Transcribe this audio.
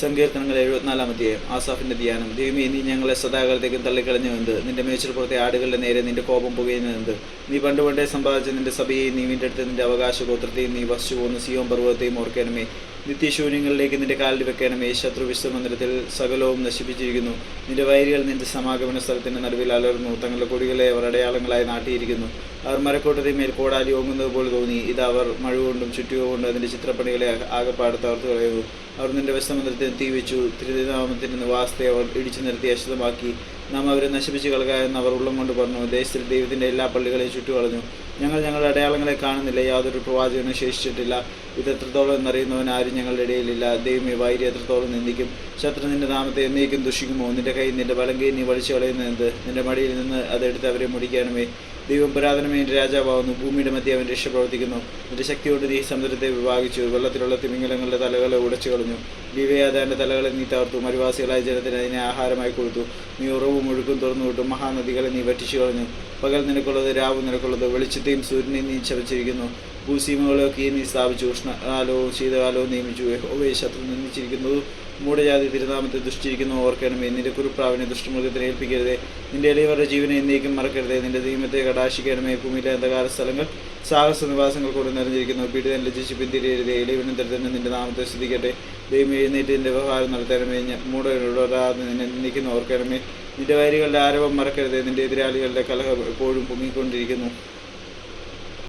സങ്കീർത്തനങ്ങൾ എഴുപത്തിനാലാം അധ്യായം ആസാഫിന്റെ ധ്യാനം. ദൈവമേ നീ ഞങ്ങളെ സദാകാലത്തേക്കും തള്ളിക്കളഞ്ഞു എന്ത്? നിന്റെ മേച്ചിൽപ്പുറത്തെ ആടുകളുടെ നേരെ നിന്റെ കോപം പുകയുന്നതെന്ത് നീ പണ്ട് പണ്ടേ സമ്പാദിച്ച നിന്റെ സഭയെയും നീ വീണ്ടെടുത്ത നിന്റെ അവകാശ ഗോത്രത്തെയും നീ വസിച്ചു പോകുന്ന സിയോം പർവതത്തെയും ഓർക്കണമേ. നിത്യശൂന്യങ്ങളിലേക്ക് നിന്റെ കാലിൽ വെക്കണമേ. ശത്രു വിശ്വമന്ദിരത്തിൽ സകലവും നശിപ്പിച്ചിരിക്കുന്നു. നിന്റെ വൈരികൾ നിന്റെ സമാഗമന സ്ഥലത്തിന്റെ നടുവിൽ അലർന്നു തങ്ങളുടെ കൊടികളെ അവർ അടയാളങ്ങളായി നാട്ടിയിരിക്കുന്നു. അവർ മരക്കൂട്ടത്തെ മേൽ കോടാലി ഓങ്ങുന്നത് പോലെ തോന്നി. ഇത് അവർ മഴ കൊണ്ടും ചുറ്റുക കൊണ്ടും അതിന്റെ ചിത്രപ്പണികളെ ആകെപ്പാട് തകർത്തു കളയുന്നു. അവർ നിന്റെ വിശ്വമന്ദിരത്തിന് തീ വെച്ചു. നിന്ന് വാസ്തയെ അവർ ഇടിച്ചു നിർത്തി അശുദ്ധമാക്കി. നാം അവരെ നശിപ്പിച്ച് കളക എന്ന് അവർ ഉള്ളം കൊണ്ട് പറഞ്ഞു. ദേശത്തിൽ ദൈവത്തിന്റെ എല്ലാ പള്ളികളെയും ചുറ്റുകളഞ്ഞു. ഞങ്ങൾ ഞങ്ങളുടെ അടയാളങ്ങളെ കാണുന്നില്ല. യാതൊരു പ്രവാചകനും ശേഷിച്ചിട്ടില്ല. ഇത് എത്രത്തോളം എന്നറിയുന്നവൻ ആരും ഞങ്ങളുടെ ഇടയിലില്ല. ദൈവമേ വൈരി എത്രത്തോളം നിന്ദിക്കും? ശത്രു നിന്റെ നാമത്തെ എന്നേക്കും ദുഷിക്കുമോ? നിന്റെ കൈ നിന്റെ വലങ്കയിൽ നീ വലിച്ചു കളയുന്നത് നിന്റെ മടിയിൽ നിന്ന് അതെടുത്ത് അവരെ മുടിക്കണമേ ദൈവം പുരാതനമേ എന്റെ രാജാവാകുന്നു. ഭൂമിയുടെ മധ്യ അവൻ രക്ഷപ്രവർത്തിക്കുന്നു. എന്റെ ശക്തിയോട് നീ സമുദ്രത്തെ വിഭാഗിച്ചു. വെള്ളത്തിലുള്ള തിമിംഗലങ്ങളുടെ തലകളെ ഉടച്ചു കളഞ്ഞു. ദിവ്യാദാന്റെ തലകളെ നീ തകർത്തു. മരുവാസികളായ ജനത്തിന് അതിനെ ആഹാരമായി കൊടുത്തു. നീ ഉറവും ഒഴുക്കും തുറന്നു വിട്ടു. മഹാനദികളെ നീ വറ്റിച്ചു കളഞ്ഞു. പകൽ നിനക്കുള്ളത് രാവ് നിനക്കുള്ളത് വെളിച്ചത്തെയും സൂര്യനെയും നീ ചവച്ചിരിക്കുന്നു. ഭൂസീമകളൊക്കെ നീ സ്ഥാപിച്ചു. ഉഷ്ണകാലവും ശീതകാലവും നിയമിച്ചു. യഹോവയെ ശത്രു നിന്ദിച്ചിരിക്കുന്നു. മൂടജാതി തിരുനാമത്തെ ദുഷ്ടിരിക്കുന്നു ഓർക്കണമേ നിന്റെ കുരുപ്രാവിനെ ദുഷ്ടമൃഗത്തിന് ഏൽപ്പിക്കരുതേ. നിന്റെ ഇളയവരുടെ ജീവനെ എന്നേക്കും മറക്കരുതേ. നിന്റെ നിയമത്തെ കടാശിക്കണമേ. ഭൂമിയിലെ അന്ധകാര സ്ഥലങ്ങൾ സാഹസ നിവാസങ്ങൾ കൊണ്ട് നിറഞ്ഞിരിക്കുന്നു. പീഡിതൻ ലജിച്ച് പിന്തിരിയരുതേ. ഇളയവനും ദരിദ്രനും നിന്റെ നാമത്തെ സ്തുതിക്കട്ടെ. ദൈവം എഴുന്നേറ്റ് നിന്റെ വ്യവഹാരം നടത്തണമേ മൂഢനോടാതെ നിന്നെ നിന്നിക്കുന്ന ഓർക്കണമേ. നിന്റെ വൈരികളുടെ ആരവം മറക്കരുത്. നിന്റെ എതിരാളികളുടെ കലഹം എപ്പോഴും പൊങ്ങിക്കൊണ്ടിരിക്കുന്നു.